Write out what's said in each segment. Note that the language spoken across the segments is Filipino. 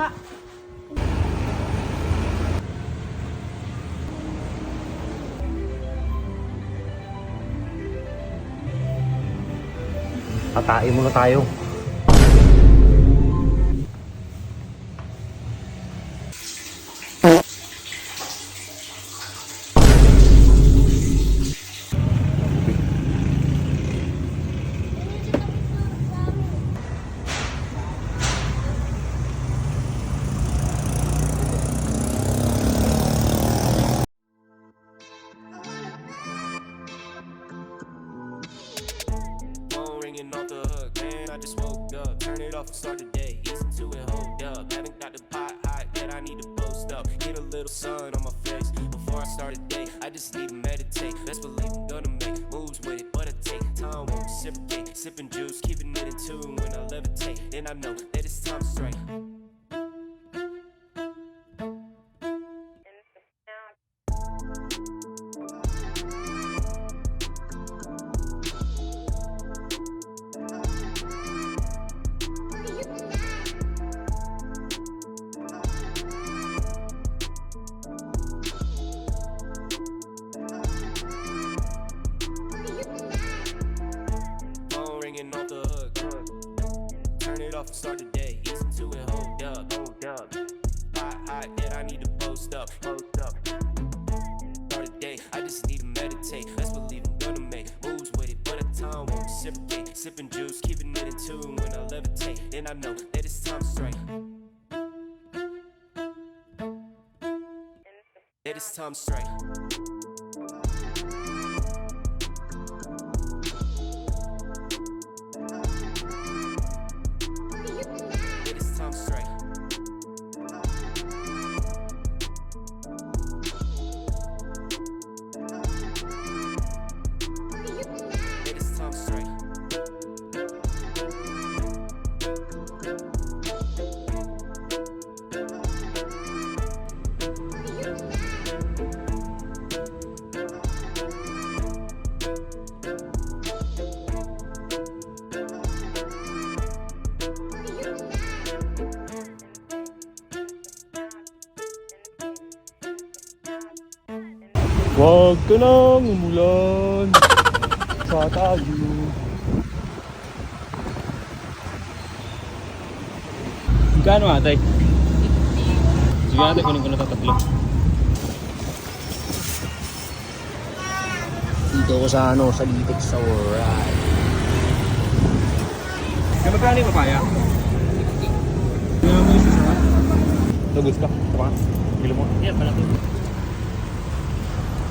Ka. Tatain muna tayo. Up. Start the day. Easy to it, hold up. Haven't got the pot hot yet. I need to post up. Get a little sun on my face before I start the day. I just need to meditate. Best believe I'm gonna make moves with it, but it take time. Won't reciprocate. Sipping juice, keeping it in tune when I levitate. Then I know that it's time to start the day. Easy to it, hold up, hold up. Hot, hot, yet I need to post up, post up. Start the day, I just need to meditate. Let's believe I'm gonna make moves with it, but at time won't reciprocate. Sipping juice, keeping it in tune when I levitate. Then I know that it's time strike. That it's time to Huwag ka nang umulan sa tayo. Magkano ate? Sige ate, kunin ko na ito tatlo. Dito ko sa ano, sa Litik sa Alright. Kaya magkano yung papaya? Ito gusto ka? Ito ka? Bilo mo? Yeah, malaki.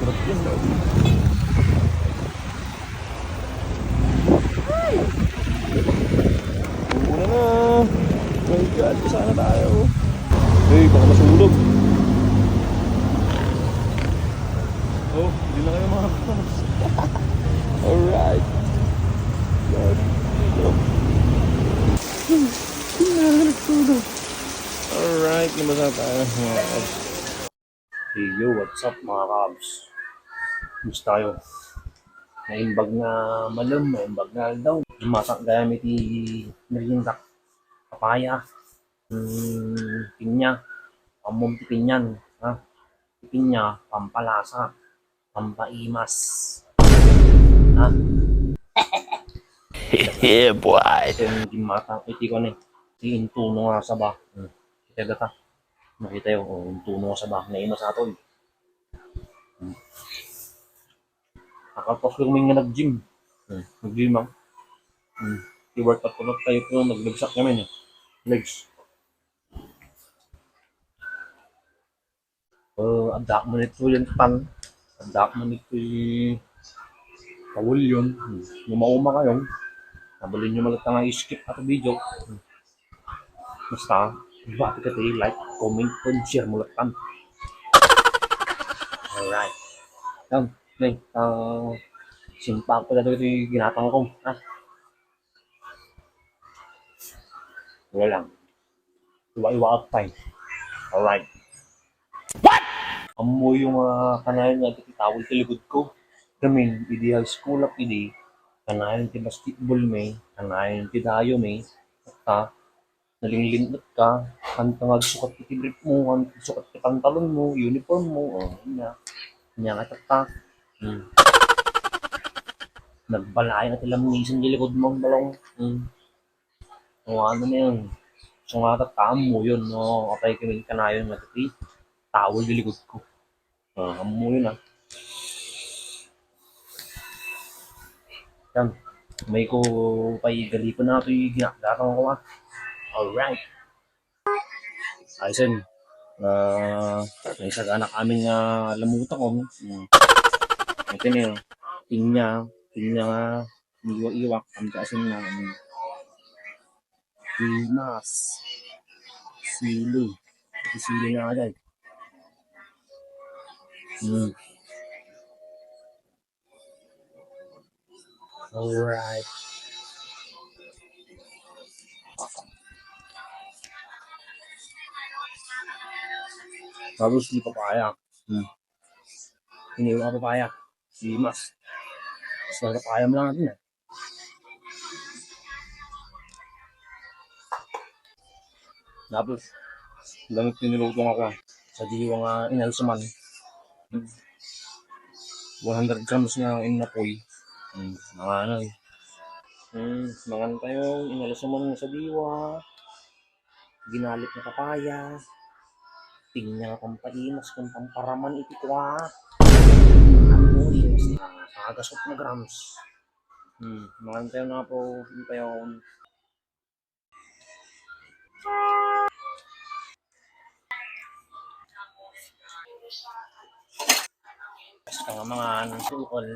Sarap yun. Una na. My God, sana tayo. Hey, baka masulog. Oh, hindi na kayo mga pass. Alright. God. Hindi na ako nagtulog. Alright, lumasa tayo mga pass. Hey yo, what's up mga kabs? Gusto tayo. Naimbag na malum, naimbag na daw. Masak gamit ni Merindak. Papaya. Hmm, pinya. Pamong pinyan. Ha? Pinya, pampalasa. Pampaimas. Ha? Yeah, boy. Kasi yung di mata, iti ko na eh. Tuno nga sa ba. Hmm. Kita gata. Nakita yung, oh, yung tuno sa ba. Naimas ato eh. Hmm. Nakapos lang may nga nag-gym. Hmm. Nag-gym lang. Hmm. I-workout ko na tayo ko naglagsak kami eh. Legs. Uh, adak mo nito yung tan. Adak mo nito yung kawul yun. Hmm. Yung mauma kayo. Nabali nyo malat nga i-skip ato video. Hmm. Basta, bati ka tayo, like, comment, and share mo lang. Alright. Yan, Neng, uh, simpa ko na ito yung ginatang ko. Ha? Wala lang. Iwa-iwa out time. Alright. What? Amo yung mga kanayan nga titawag sa likod ko. Kami, idi high school up idi. Kanayan ti basketball may. Kanayan ti dayo may. At ka, nalinglingkot ka. Kanta nga sukat ti brief mo, sukat ti pantalon mo, uniform mo, oh, niya. Niya nga tata. Hmm. Nagbalay na tilang nisan di likod mo ang balong. Hmm. O ano na yun. So nga tataan mo yun, no? Kapay kaming kanayon nga ti tawol di likod ko. Ah, amo yun ah. Yan. May ko pay gali ko na ito yung ginagawa ko ah. Alright. Ayun. Uh, may sagana kaming uh, lamuta ko. Mm. Ito na yun. Tingnya. Tingnya nga. Iwak-iwak. Ang kaasin na. Um, Pinas. Sili. Sili na agad. Mm. Alright. Tapos di papaya. Hmm. Ko papaya. Si Mas. Mo lang natin eh. Tapos, damit tinilutong ako sa diwa nga inalsuman. Hmm. 100 grams na inapoy. Hmm. Mga ano eh. Hmm. Mga ano tayo, inalsuman sa diwa. Ginalit na papaya. Tingnan kung paimas kung pamparaman iti kwa. Ano yung kagasot na grams. Hmm, mga tayo na po, hindi pa yun. Basta nga mga ano, sukol.